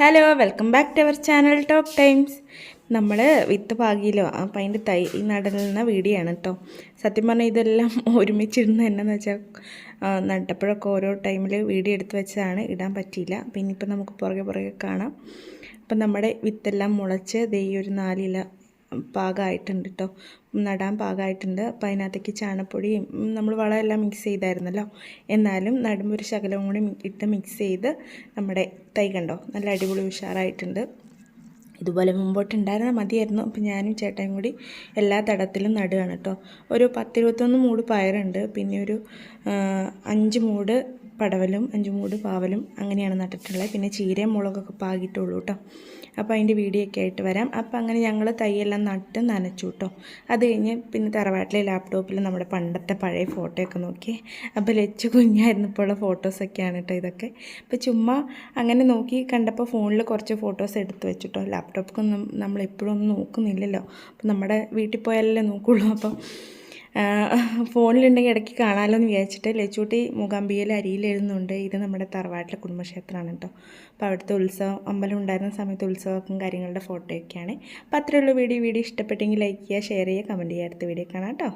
Hello welcome back to our channel talk times നമ്മൾ with പാകിയിലോ അപ്പം അതിന്റെ തൈ നടലുന്ന വീഡിയോ ആണ് കേട്ടോ സത്യം പറഞ്ഞാൽ ഇതെല്ലാം ഒരുമിച്ചിടുന്ന എന്നാന്ന് വെച്ചാൽ നട്ടപ്പോഴൊക്കെ ഓരോ ടൈമിൽ വീഡിയോ എടുത്ത് വെച്ചതാണ് ഇടാൻ പറ്റിയില്ല. അപ്പം ഇനിയിപ്പോൾ നമുക്ക് പുറകെ പുറകെ കാണാം. അപ്പം നമ്മുടെ വിത്തെല്ലാം മുളച്ച് ദേ ഒരു നാലില പാകമായിട്ടുണ്ട് കേട്ടോ നടാൻ പാകമായിട്ടുണ്ട് അപ്പം അതിനകത്തേക്ക് ചാണപ്പൊടിയും നമ്മൾ വളമെല്ലാം മിക്സ് ചെയ്തായിരുന്നല്ലോ. എന്നാലും നടുമ്പോൾ ഒരു ശകലവും കൂടി ഇട്ട് മിക്സ് ചെയ്ത് നമ്മുടെ തൈ കണ്ടോ? നല്ല അടിപൊളി ഉഷാറായിട്ടുണ്ട്. ഇതുപോലെ മുമ്പോട്ടുണ്ടായിരുന്നാൽ മതിയായിരുന്നു. അപ്പം ഞാനും ചേട്ടനും കൂടി എല്ലാ തടത്തിലും നടുകയാണ് കേട്ടോ ഒരു പത്തിരുപത്തൊന്ന് മൂട് പയറുണ്ട്. പിന്നെ ഒരു അഞ്ച് മൂട് പടവലും അഞ്ചുമൂട് പാവലും അങ്ങനെയാണ് നട്ടിട്ടുള്ളത്. പിന്നെ ചീരയും മുളകൊക്കെ പാകിയിട്ടുള്ളൂ കേട്ടോ അപ്പോൾ അതിന്റെ വീഡിയോ ഒക്കെ ആയിട്ട് വരാം. അപ്പോൾ അങ്ങനെ ഞങ്ങൾ തൈയെല്ലാം നട്ട് നനച്ചു കേട്ടോ അത് കഴിഞ്ഞ് പിന്നെ തറവാട്ടിലെ ലാപ്ടോപ്പിൽ നമ്മുടെ പണ്ടത്തെ പഴയ ഫോട്ടോയൊക്കെ നോക്കി അപ്പോൾ ലച്ചു കുഞ്ഞായിരുന്നപ്പോഴുള്ള ഫോട്ടോസൊക്കെയാണ് കേട്ടോ ഇതൊക്കെ. അപ്പോൾ ചുമ്മാ അങ്ങനെ നോക്കി കണ്ടപ്പോൾ ഫോണിൽ കുറച്ച് ഫോട്ടോസ് എടുത്ത് വെച്ചിട്ടോ ലാപ്ടോപ്പൊക്കെ നമ്മളെപ്പോഴും ഒന്നും നോക്കുന്നില്ലല്ലോ. അപ്പോൾ നമ്മുടെ വീട്ടിൽ പോയാലല്ലേ നോക്കുള്ളൂ. അപ്പം ഫോണിലുണ്ടെങ്കിൽ ഇടയ്ക്ക് കാണാമല്ലോ എന്ന് വിചാരിച്ചിട്ട് ലച്ചൂട്ടി മൂകാംബികയിൽ അരിയിൽ എഴുതുന്നുണ്ട്. ഇത് നമ്മുടെ തറവാട്ടിലെ കുടുംബക്ഷേത്രമാണ് കേട്ടോ അപ്പോൾ അവിടുത്തെ ഉത്സവം അമ്പലം ഉണ്ടായിരുന്ന സമയത്ത് ഉത്സവമൊക്കെ കാര്യങ്ങളുടെ ഫോട്ടോയൊക്കെയാണ് അപ്പോൾ അത്രയുള്ള വീഡിയോ. വീഡിയോ ഇഷ്ടപ്പെട്ടെങ്കിൽ ലൈക്ക് ചെയ്യുക ഷെയർ ചെയ്യുക കമന്റ് ചെയ്യുക. അടുത്ത വീഡിയോ കാണാം കേട്ടോ